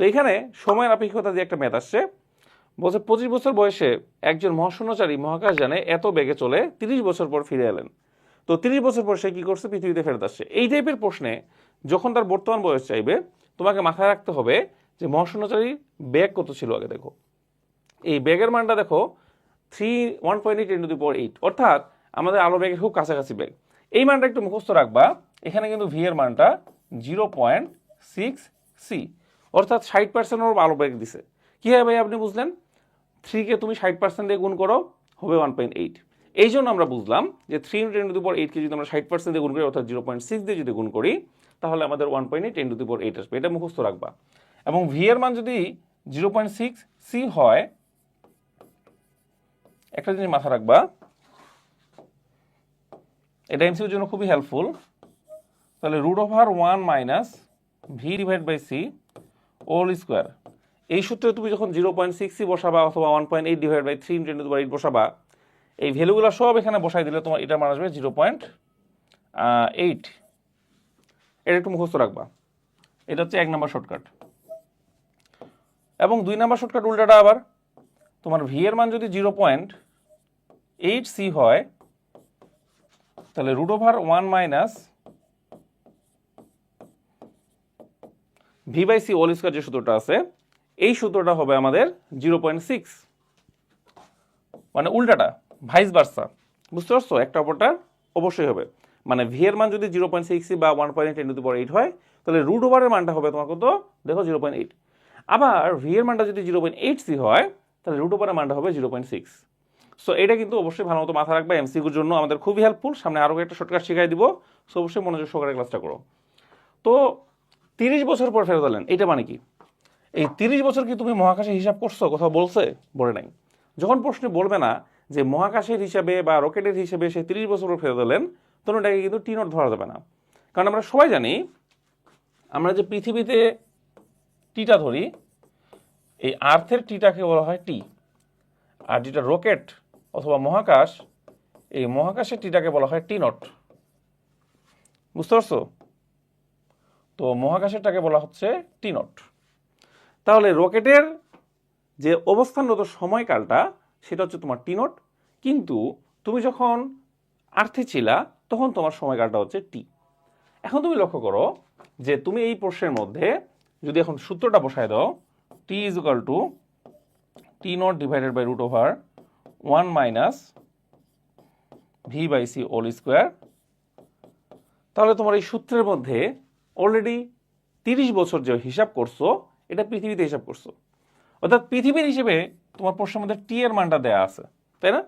তো এখানে সময়ের আপেক্ষিকতা দিয়ে একটা ম্যাথ আসছে। বলছে, পঁচিশ বছর বয়সে একজন মহাশূন্যচারী মহাকাশ মহাকাশযানে এত বেগে চলে তিরিশ বছর পর ফিরে এলেন। তো তিরিশ বছর পর সে কি করছে? পৃথিবীতে ফেরত আসছে। এই টাইপের প্রশ্নে যখন তার বর্তমান বয়স চাইবে, তোমাকে মাথায় রাখতে হবে যে মহাশূন্যচারীর ব্যাগ কত ছিল আগে দেখো। এই ব্যাগের মানটা দেখো three one point eight into the power eight অর্থাৎ আমাদের আলো ব্যাগের খুব কাছাকাছি ব্যাগ এই মানটা একটু মুখস্থ রাখবা। এখানে কিন্তু ভি এর মানটা জিরো পয়েন্ট সিক্স সি অর্থাৎ ষাট পার্সেন্ট ওর আলো বেগ দিছে। কী হয় ভাই আপনি বুঝলেন? থ্রিকে তুমি ষাট পার্সেন্ট দিয়ে গুণ করো, হবে ওয়ান পয়েন্ট এইট এই জন্য আমরা বুঝলাম যে three into ten to the এইটকে যদি আমরা ষাট পার্সেন্ট দিয়ে গুণ করি, অর্থাৎ জিরো পয়েন্ট সিক্স দিয়ে যদি গুণ করি, তাহলে আমাদের one point eight ten to the eight আসবে। এটা মুখস্থ রাখবা। এবং ভি এর মান যদি জিরো পয়েন্ট সিক্স সি হয়, একটা জিনিস মাথা রাখবা, এটা এমসিউর জন্য খুবই হেল্পফুল তাহলে root over one minus v divide by c whole square. এই সূত্রে তুমি যখন জিরো পয়েন্ট সিক্স সি বসাবা অথবা one point eight divide by three into two eight বসাবা, এই ভ্যালুগুলো সব এখানে বসাই দিলে তোমার এটা মান আসবে জিরো পয়েন্ট এইট এটা একটু মুখস্থ রাখবা। এটা হচ্ছে এক নম্বর শর্টকাট এবং দুই নম্বর শর্টকাট উল্টাটা আবার, তোমার ভি এর মান যদি জিরো পয়েন্ট এইট সি হয়, তাহলে root over one minus V by C whole square যে সূত্রটা আছে, এই সূত্রটা হবে আমাদের জিরো পয়েন্ট সিক্স মানে উল্টাটা ভাইস বার্সা বুঝতে পারছ? একটা অপরটা অবশ্যই হবে। মানে ভি এর মান যদি জিরো পয়েন্ট সিক্স বা one point ten to eight হয়, তাহলে রুট ওভারের মানটা হবে তোমার কত দেখো জিরো পয়েন্ট এইট আবার ভি এর মানটা যদি জিরো পয়েন্ট এইট সি হয়, তাহলে রুট ওভারের মানটা হবে জিরো পয়েন্ট সিক্স সো এটা কিন্তু অবশ্যই ভালো মতো মাথা রাখবে এমসিকিউর জন্য। আমাদের খুবই হেল্পফুল সামনে আরও একটা শর্টকাট শিখাই দিব। সো অবশ্যই মনোযোগ সহকারে ক্লাসটা করো। তো তিরিশ বছর পর ফেরত এলেন এটা মানে কি? এই তিরিশ বছর কি তুমি মহাকাশে হিসাব করছ? কোথাও বলছে? বলে নাই। যখন প্রশ্নে বলবে না যে মহাকাশের হিসাবে বা রকেটের হিসেবে সে তিরিশ বছর পর ফেরত এলেন, তখন এটাকে কিন্তু টি নট ধরা যাবে না। কারণ আমরা সবাই জানি, আমরা যে পৃথিবীতে টিটা ধরি, এই আর্থের টিটাকে বলা হয় টি। আর যেটা রকেট অথবা মহাকাশ, এই মহাকাশের টিটাকে বলা হয় টি নট। বুঝতে পারছ? তো মহাকাশেরটাকে বলা হচ্ছে টি নট তাহলে রকেটের যে অবস্থানরত সময়কালটা, সেটা হচ্ছে তোমার টি নট কিন্তু তুমি যখন আর্থে ছিলা, তখন তোমার সময়কালটা হচ্ছে টি। এখন তুমি লক্ষ্য করো যে তুমি এই প্রশ্নের মধ্যে যদি এখন সূত্রটা বসায় দাও, T is equal to T not divided by root over one minus V by C all square. তাহলে তোমার এই সূত্রের মধ্যে অলরেডি তিরিশ বছর যে হিসাব করছ, এটা পৃথিবীতে হিসাব করছ। অর্থাৎ পৃথিবীর হিসেবে তোমার প্রশ্নের মধ্যে টি এর মানটা দেয়া আছে, তাই না?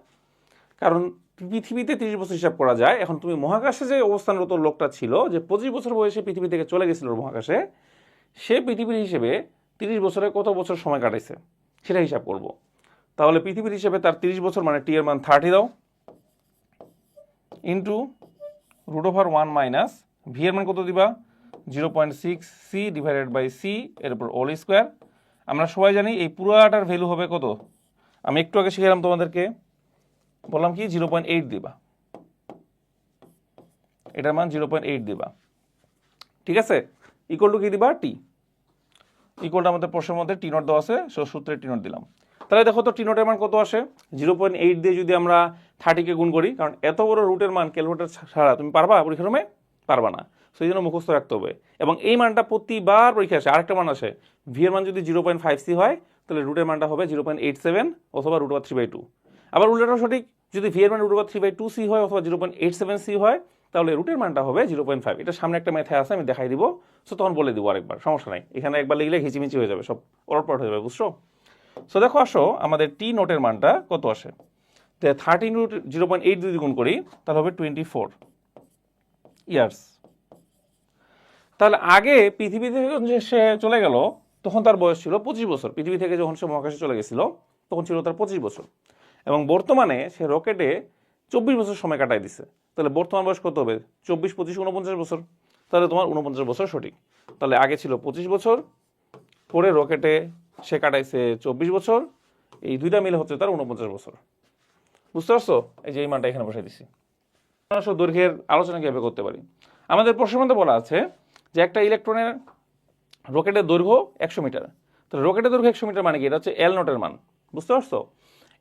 কারণ পৃথিবীতে তিরিশ বছর হিসাব করা যায়। এখন তুমি মহাকাশে যে অবস্থানরত লোকটা ছিল, যে পঁচিশ বছর বয়সে পৃথিবী থেকে চলে গেছিল মহাকাশে, সে পৃথিবীর হিসেবে তিরিশ বছরে কত বছর সময় কাটাইছে, সেটা হিসাব করব। তাহলে পৃথিবীর হিসেবে তার তিরিশ বছর মানে টি এর মান থার্টি দাও। Into root over one minus V এর মান কত দিবা? Zero point six C divided by C এর উপর অল স্কোয়ার। আমরা সবাই জানি এই পুরোটার ভ্যালু হবে কত? আমি একটু আগে শিখালাম তোমাদেরকে। বললাম কি? জিরো পয়েন্ট এইট দিবা। এটার মান জিরো পয়েন্ট এইট দিবা। ঠিক আছে? ইকুয়াল টু কি দিবা? টি ইকুয়ালটা আমাদের প্রশ্নের মধ্যে টি নট দেওয়া আছে সো সূত্রে টি নট দিলাম। তাহলে দেখো তো টি নটের মান কত আসে? জিরো পয়েন্ট এইট দিয়ে যদি আমরা থার্টিকে গুণ করি, কারণ এত বড় রুটের মান ক্যালকুলেটার ছাড়া তুমি পারবা? পরীক্ষার রুমে পারবা না। সেই জন্য মুখস্থ রাখতে হবে। এবং এই মানটা প্রতিবার পরীক্ষা আসে। আরেকটা মান আসে। ভি এর মান যদি জিরো পয়েন্ট ফাইভ সি হয়, তাহলে রুটের মানটা হবে জিরো পয়েন্ট এইট সেভেন অথবা root over three by two আবার উল্টাটা সঠিক, যদি ভি এর মান root over three by two C হয় অথবা zero point eight seven C হয়, তাহলে রুটের মানটা হবে জিরো পয়েন্ট ফাইভ এটা সামনে একটা ম্যাথে আছে, আমি দেখাই দিব। সো তখন বলে দিব আরেকবার, সমস্যা নাই। এখানে একবার লিখলে হিচিমিচি হয়ে যাবে, সব ওরটপট হয়ে যাবে, বুঝছ? সো দেখো, আসো, আমাদের টি নোটের মানটা কত আসে? Thirteen root zero point eight যদি গুণ করি, তাহলে হবে টোয়েন্টি ফোর ইয়ার্স তাহলে আগে পৃথিবী থেকে যখন সে চলে গেল, তখন তার বয়স ছিল পঁচিশ বছর। পৃথিবী থেকে যখন সে মহাকাশে চলে গেছিল, তখন ছিল তার পঁচিশ বছর। এবং বর্তমানে সে রকেটে চব্বিশ বছর সময় কাটাই দিছে। তাহলে বর্তমান বয়স কত হবে? চব্বিশ, পঁচিশ উনপঞ্চাশ বছর। তাহলে তোমার উনপঞ্চাশ বছর সঠিক। তাহলে আগে ছিল পঁচিশ বছর, পরে রকেটে সে কাটাইছে চব্বিশ বছর। এই দুইটা মিলে হচ্ছে তার উনপঞ্চাশ বছর। বুঝতে পারছ? এই যে এই মানটা এখানে বসাই দিছি। দৈর্ঘ্যের আলোচনা কীভাবে করতে পারি? আমাদের প্রশ্নের মধ্যে বলা আছে যে একটা ইলেকট্রনের রকেটের দৈর্ঘ্য একশো মিটার। তাহলে রকেটের দৈর্ঘ্য একশো মিটার মানে কি? এটা হচ্ছে এল নটের মান। বুঝতে পারছ?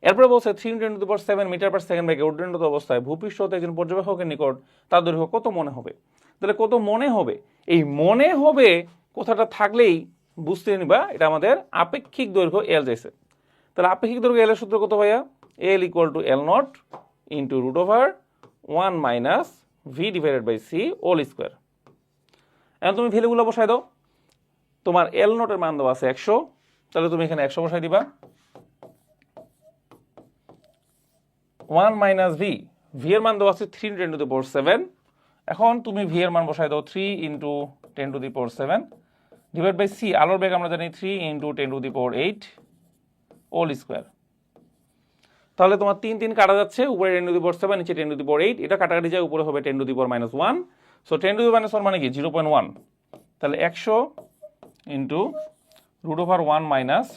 এরপরে বলছে three ten to seven metre per second বেগে উড্ডয়নরত অবস্থায় ভূপৃষ্ঠ হতে একজন পর্যবেক্ষকের নিকট তার দৈর্ঘ্য কত মনে হবে? তাহলে কত মনে হবে? এই মনে হবে কথাটা থাকলেই বুঝতে নিবা, এটা আমাদের আপেক্ষিক দৈর্ঘ্য এল যাইছে তাহলে আপেক্ষিক দৈর্ঘ্য এল এর সূত্র কত ভাইয়া? L equal to L not into root over one minus V divided by C whole square এখন তুমি ভ্যালুগুলো বসাই দাও। তোমার এল নোটের মান দেওয়া আছে একশো। তাহলে তুমি এখানে একশো বসাই দিবা। One minus V. ভি এর মান দেওয়া আছে three ten to the power seven এখন তুমি ভি এর মান বসাই দাও three into ten to the power seven divide by C আলোর বেগ আমরা জানি three into ten to the power eight whole square তাহলে তোমার তিন তিন কাটা যাচ্ছে, উপরে ten to the power seven নিচে ten to the power eight এটা কাটাকাটি যায়, উপরে হবে ten to the power minus one so ten to the minus one মানে কি? জিরো পয়েন্ট ওয়ান তাহলে একশো into root over one minus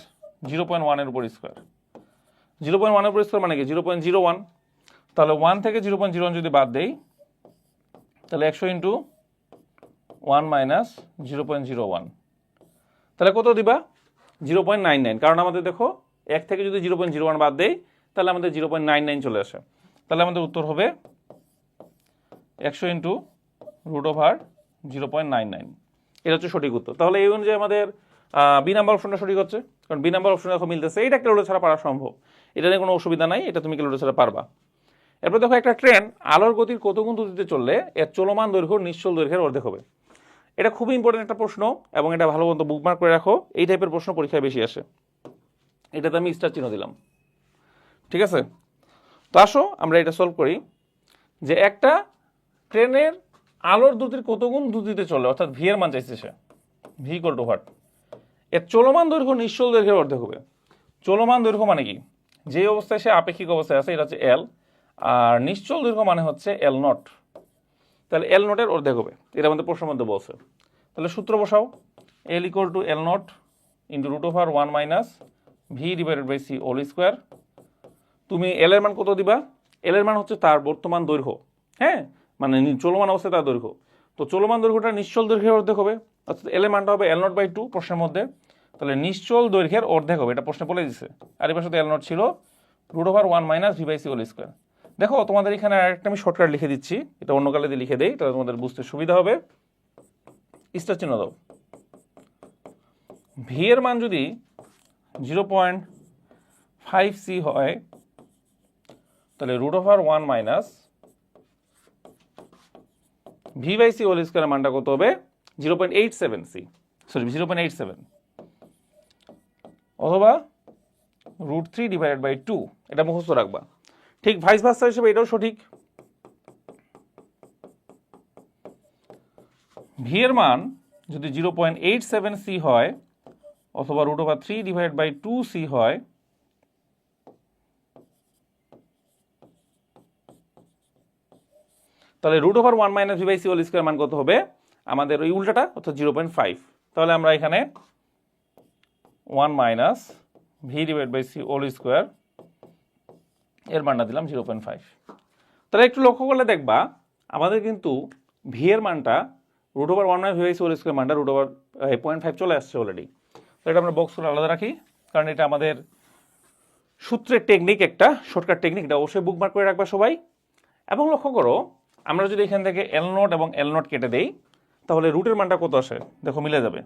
zero point ওয়ানের উপর স্কোয়ার জিরো পয়েন্ট ওয়ানের উপর স্কোয়ার মানে কি? জিরো পয়েন্ট জিরো ওয়ান তাহলে ওয়ান থেকে জিরো পয়েন্ট জিরো ওয়ান যদি বাদ দেই, তাহলে একশো into one minus zero point zero one তাহলে কত দিবা? জিরো পয়েন্ট নাইন নাইন কারণ আমাদের দেখো, এক থেকে যদি জিরো পয়েন্ট জিরো ওয়ান বাদ দেই, তাহলে আমাদের জিরো পয়েন্ট নাইন নাইন চলে আসে। তাহলে আমাদের উত্তর হবে একশো into root over zero point nine nine এটা হচ্ছে সঠিক উত্তর। তাহলে এই অনুযায়ী আমাদের বি নাম্বার অপশনটা সঠিক হচ্ছে। কারণ বি নাম্বার অপশন এখন মিলতেছে। এটা ক্যালোরি ছাড়া পারা সম্ভব। এটা নিয়ে কোনো অসুবিধা নাই। এটা তুমি ক্যালোরি ছাড়া পারবা। এরপর দেখো একটা ট্রেন আলোর গতির কত গুণ দ্রুতিতে চললে এর চলমান দৈর্ঘ্য, নিশ্চল দৈর্ঘ্যের অর্ধেক হবে। এটা খুবই ইম্পর্টেন্ট একটা প্রশ্ন এবং এটা ভালো মতো বুকমার্ক করে রাখো। এই টাইপের প্রশ্ন পরীক্ষায় বেশি আসে। এটাতে আমি স্টার চিহ্ন দিলাম। ঠিক আছে? তো আসো, আমরা এটা সলভ করি যে একটা ট্রেনের আলোর দ্রুতির কত গুণ দ্রুতিতে চলে? অর্থাৎ ভি এর মান চাইছে সে। ভি ইকুয়াল টু হোয়াট এর চলমান দৈর্ঘ্য নিশ্চল দৈর্ঘ্যের অর্ধেক হবে। চলমান দৈর্ঘ্য মানে কি? যে অবস্থায় সে আপেক্ষিক অবস্থায় আছে, এটা হচ্ছে এল আর নিশ্চল দৈর্ঘ্য মানে হচ্ছে এল নট তাহলে এল নটের অর্ধেক হবে। এটা আমাদের প্রশ্নের মধ্যে বলছে। তাহলে সূত্র বসাও। L equal to L not into root over one minus V divided by C whole square তুমি এল এর মান কত দিবা? এল এর মান হচ্ছে তার বর্তমান দৈর্ঘ্য। হ্যাঁ? মানে চলমান অবস্থায় তার দৈর্ঘ্য। তো চলমান দৈর্ঘ্যটা নিশ্চল দৈর্ঘ্যের অর্ধেক হবে, অর্থাৎ এল মানটা হবে এল নট বাই টু প্রশ্নের মধ্যে। তাহলে নিশ্চল দৈর্ঘ্যের অর্ধেক হবে, এটা প্রশ্নে বলে দিছে। আর এবার সাথে এল নট ছিল root over one minus V by C whole square দেখো, তোমাদের এখানে আরেকটা আমি শর্টকাট লিখে দিচ্ছি, এটা অন্য কালে লিখে দেই, তাহলে তোমাদের বুঝতে সুবিধা হবে। স্টার চিহ্ন দাও। ভি এর মান যদি জিরো পয়েন্ট ফাইভ সি হয়, তাহলে root over one minus V by C whole স্কোয়ারের মানটা কত হবে? Zero point eight seven C. Sorry zero point eight seven. অথবা root three divided by two, এটা মুখস্থ রাখবা। ঠিক ভাইস ভার্সা হিসেবে এটাও সঠিক। ভি এর মান যদি zero point eight seven C হয়, অথবা root over three divide by two C হয় তাহলে root over one minus V by C whole square মান কত হবে? আমাদের ওই উল্টাটা, অর্থাৎ জিরো পয়েন্ট ফাইভ তাহলে আমরা এখানে one minus V divide by C whole square এর মানটা দিলাম জিরো পয়েন্ট ফাইভ তাহলে একটু লক্ষ্য করলে দেখবা, আমাদের কিন্তু ভি এর মানটা root over one minus V by C whole square মানটা রুট ওভার পয়েন্ট ফাইভ চলে আসছে অলরেডি তো এটা আমরা বক্স করে আলাদা রাখি, কারণ এটা আমাদের সূত্রের টেকনিক একটা শর্টকাট টেকনিক এটা অবশ্যই বুকমার্ক করে রাখবা সবাই। এবং লক্ষ্য করো আমরা যদি এখান থেকে এল নোট এবং এল নোট কেটে দেই, তাহলে রুটের মানটা কত আসে? দেখো, মিলে যাবে।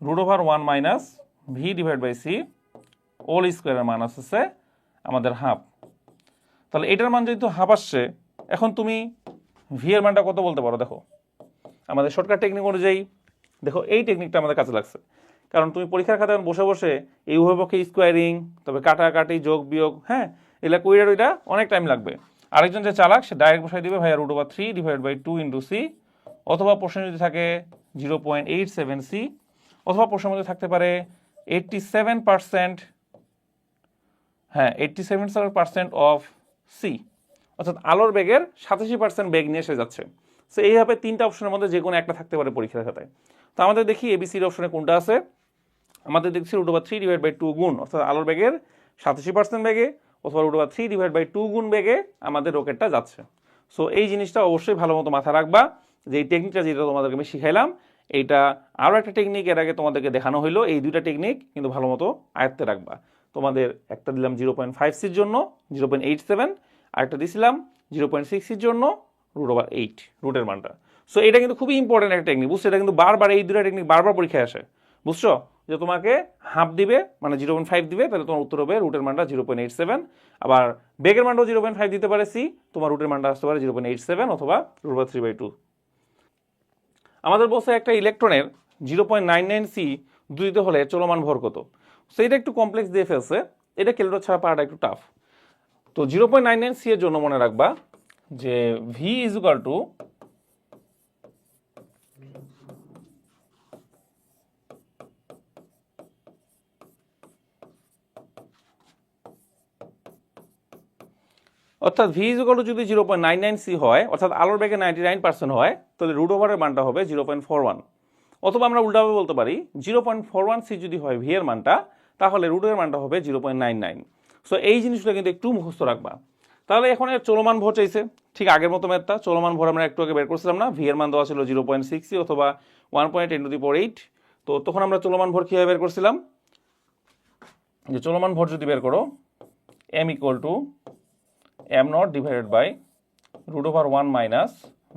Root over one minus V divide by C whole স্কোয়ারের মান আসছে আমাদের হাফ তাহলে এটার মান যেহেতু হাফ আসছে, এখন তুমি ভি এর মানটা কত বলতে পারো? দেখো, আমাদের শর্টকাট টেকনিক অনুযায়ী, দেখো, এই টেকনিকটা আমাদের কাছে লাগছে। কারণ তুমি পরীক্ষার খাতায় বসে বসে এই উভয় পক্ষে স্কোয়ারিং তবে কাটাকাটি, যোগ, বিয়োগ হ্যাঁ এগুলা কইরা ওইটা অনেক টাইম লাগবে। আরেকজন যে চালাক, সে ডাইরেক্ট বসাই দিবে ভাইয়া root over three divide by two into C অথবা প্রশ্ন যদি থাকে zero point eight seven C অথবা প্রশ্নের মধ্যে থাকতে পারে এইটটি সেভেন পার্সেন্ট হ্যাঁ eighty seven seven percent of C অর্থাৎ আলোর বেগের সাতাশি পার্সেন্ট বেগ নিয়ে এসে যাচ্ছে। সো এইভাবে তিনটা অপশনের মধ্যে যে কোনো একটা থাকতে পারে পরীক্ষার খাতায়। তো আমাদের দেখি এবিসির অপশনে কোনটা আছে? আমাদের দেখছি root over three divide by two গুণ, অর্থাৎ আলোর বেগের সাতাশি পার্সেন্ট বেগে অথবা root over three divide by two গুণ বেগে আমাদের রকেটটা যাচ্ছে। সো এই জিনিসটা অবশ্যই ভালো মতো মাথা রাখবা। যে এই টেকনিকটা যেটা তোমাদেরকে আমি শিখাইলাম, এইটা আরও একটা টেকনিক এর আগে তোমাদেরকে দেখানো হলো এই দুইটা টেকনিক কিন্তু ভালো মতো আয়ত্তে রাখবা। তোমাদের একটা দিলাম জিরো পয়েন্ট ফাইভ সির জন্য জিরো পয়েন্ট এইট সেভেন আরেকটা দিছিলাম জিরো পয়েন্ট সিক্সের জন্য রুট ওভার এইট রুটের মানটা। সো এটা কিন্তু খুবই ইম্পর্টেন্ট একটা টেকনিক বুঝছ? এটা কিন্তু বারবার এই দুটা টেকনিক বারবার পরীক্ষায় আসে। বুঝছ? যে তোমাকে হাফ দিবে মানে জিরো পয়েন্ট ফাইভ দিবে, তাহলে তোমার উত্তর হবে রুটের মানটা জিরো পয়েন্ট এইট সেভেন আবার বেগের মানটাও জিরো পয়েন্ট ফাইভ দিতে পারে সি তোমার রুটের মানটা আসতে পারে জিরো পয়েন্ট এইট সেভেন অথবা root over three by two আমাদের বলছে একটা ইলেকট্রনের zero point nine nine C দুইতে হলে চলমান ভর কত? সো এটা একটু কমপ্লেক্স দিয়ে ফেলছে। এটা ক্যালকুলেটর ছাড়া পাওয়াটা একটু টাফ তো zero point nine nine C এর জন্য মনে রাখবা যে ভি ইজ ইকাল টু অর্থাৎ ভি ইজ ইকাল টু যদি zero point nine nine C হয়, অর্থাৎ আলোর ব্যাগে নাইনটি নাইন পার্সেন্ট হয়, তাহলে রুট ওভারের মানটা হবে জিরো পয়েন্ট ফোর ওয়ান অথবা আমরা উল্টাভাবে বলতে পারি zero point four one C যদি হয় ভি এর মানটা, তাহলে রুটের মানটা হবে zero point nine nine so এই জিনিসগুলো কিন্তু একটু মুখস্থ রাখবা। তাহলে এখন চলমান ভর চাইছে। ঠিক আগের মতো ম্যাথটা চলমান ভর আমরা একটু আগে বের করছিলাম না? ভি এর মান দেওয়া ছিল জিরো পয়েন্ট সিক্স অথবা one point ten to the power eight তো তখন আমরা চলমান ভর কীভাবে বের করছিলাম? যে চলমান ভর যদি বের করো M equal to M naught divided by root over one minus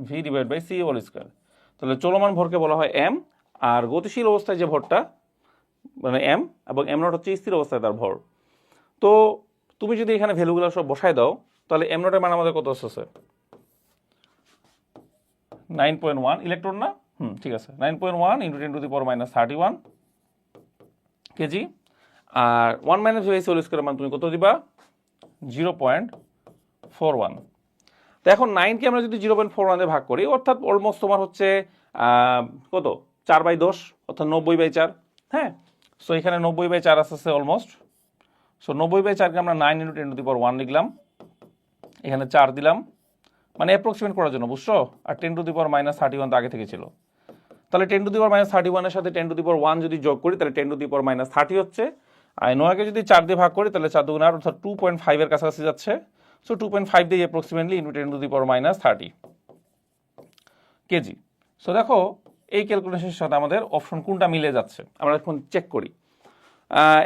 V divide by C whole square তাহলে চলমান ভরকে বলা হয় এম আর গতিশীল অবস্থায় যে ভরটা মানে এম এবং এম নট হচ্ছে স্থির অবস্থায় তার ভর। তো তুমি যদি এখানে ভ্যালুগুলো সব বসায় দাও, তাহলে এম নটের মান আমাদের কত আসছে নাইন পয়েন্ট ওয়ান ইলেকট্রন না? হুম, ঠিক আছে। Nine point one into ten to the power minus thirty one kg R one minus V whole স্কোয়ারের মান তুমি কত দিবা? Zero point four one. তো এখন নাইনকে আমরা যদি জিরো পয়েন্ট ফোর ওয়ানে ভাগ করি, অর্থাৎ অলমোস্ট তোমার হচ্ছে কত? চার বাই দশ, অর্থাৎ নব্বই বাই চার। হ্যাঁ? সো এখানে নব্বই বাই চার আসছে অলমোস্ট সো নব্বই বাই চারকে আমরা nine into ten to the power one লিখলাম। এখানে চার দিলাম। মানে অ্যাপ্রক্সিমেট করার জন্য, বুঝছ? আর ten to the power minus thirty one তো আগে থেকে ছিল। তাহলে ten to the power minus thirty ওয়ানের সাথে ten to the power one যদি যোগ করি, তাহলে ten to the power minus thirty হচ্ছে। আর নয়কে যদি চার দিয়ে ভাগ করি, তাহলে চার দুগুণ আট, অর্থাৎ টু পয়েন্ট ফাইভের কাছাকাছি যাচ্ছে। পয়েন্ট ফাইভ দিয়ে approximately into ten to the power minus thirty kg so দেখো, এই ক্যালকুলেশনের সাথে আমাদের অপশন কোনটা মিলে যাচ্ছে? আমরা এখন চেক করি।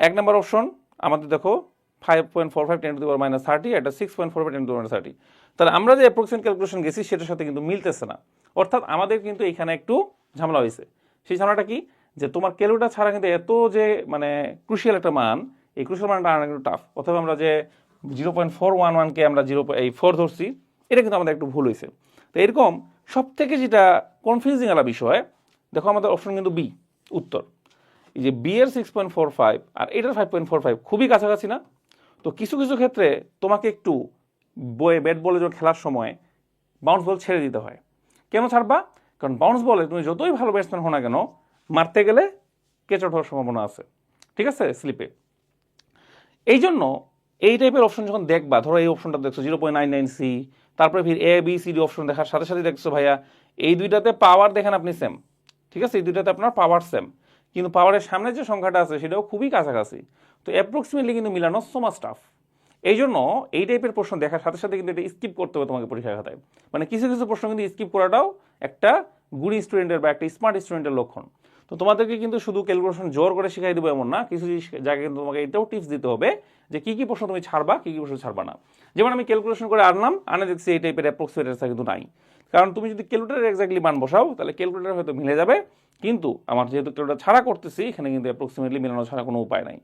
এক নম্বর অপশন আমাদের দেখো five point four five ten to power minus thirty এটা six point four five ten to minus thirty তাহলে আমরা যে অ্যাপ্রক্সিমেট ক্যালকুলেশন গেছি, সেটার সাথে কিন্তু মিলতেছে না। অর্থাৎ আমাদের কিন্তু এখানে একটু ঝামেলা হয়েছে। সেই ঝামেলাটা কি? যে তোমার ক্যালকুলেটার ছাড়া কিন্তু এত যে মানে ক্রুশিয়াল একটা মান, এই ক্রুশিয়াল মানটা আনা কিন্তু টাফ অথবা আমরা যে জিরো পয়েন্ট ফোর ওয়ান ওয়ানকে আমরা জিরো এই ফোর ধরছি, এটা কিন্তু আমাদের একটু ভুল হয়েছে। তো এরকম সব থেকে যেটা কনফিউজিং আলা বিষয়, দেখো আমাদের অপশন কিন্তু বি উত্তর। এই যে বি এর সিক্স পয়েন্ট ফোর ফাইভ আর এটার ফাইভ পয়েন্ট ফোর ফাইভ খুবই কাছাকাছি না। তো কিছু কিছু ক্ষেত্রে তোমাকে একটু বয়ে ব্যাট বলে যখন খেলার সময় বাউন্স বল ছেড়ে দিতে হয়। কেন ছাড়বা? কারণ বাউন্স বলে তুমি যতই ভালো ব্যাটসম্যান হো না কেন, মারতে গেলে কেচট হওয়ার সম্ভাবনা আছে। ঠিক আছে? স্লিপে এই জন্য এই টাইপের অপশন যখন দেখবা, ধরো এই অপশনটা দেখছ zero point nine nine C তারপরে ফির A B C D option দেখার সাথে সাথে দেখছ ভাইয়া, এই দুইটাতে পাওয়ার দেখেন আপনি সেম ঠিক আছে? এই দুইটাতে আপনার পাওয়ার সেম কিন্তু পাওয়ারের সামনে যে সংখ্যাটা আছে, সেটাও খুবই কাছাকাছি। তো অ্যাপ্রক্সিমেটলি কিন্তু মিলানো সো মাচ টাফ এই জন্য এই টাইপের প্রশ্ন দেখার সাথে সাথে কিন্তু এটা স্কিপ করতে হবে তোমাকে পরীক্ষা খাতায়। মানে কিছু কিছু প্রশ্ন কিন্তু স্কিপ করাটাও একটা গুড স্টুডেন্টের বা একটা স্মার্ট স্টুডেন্টের লক্ষণ। তো তোমাদেরকে কিন্তু শুধু ক্যালকুলেশন জোর করে শিখাই দেবো এমন না, কিছু জায়গায় কিন্তু তোমাকে এটাও টিপস দিতে হবে যে কী কী প্রশ্ন তুমি ছাড়বা, কী কী প্রশ্ন ছাড়বা না। যেমন আমি ক্যালকুলেশন করে আনলাম, আনে দেখছি এই টাইপের অ্যাপ্রক্সিমেট অ্যান্সার কিন্তু নাই। কারণ তুমি যদি ক্যালকুলেটার এক্স্যাক্টলি মান বসাও, তাহলে ক্যালকুলেটার হয়তো মিলে যাবে। কিন্তু আমার যেহেতু ক্যালকুলেটার ছাড়া করতেছি, এখানে কিন্তু অ্যাপ্রক্সিমেটলি মেলানো ছাড়া কোনো উপায় নাই।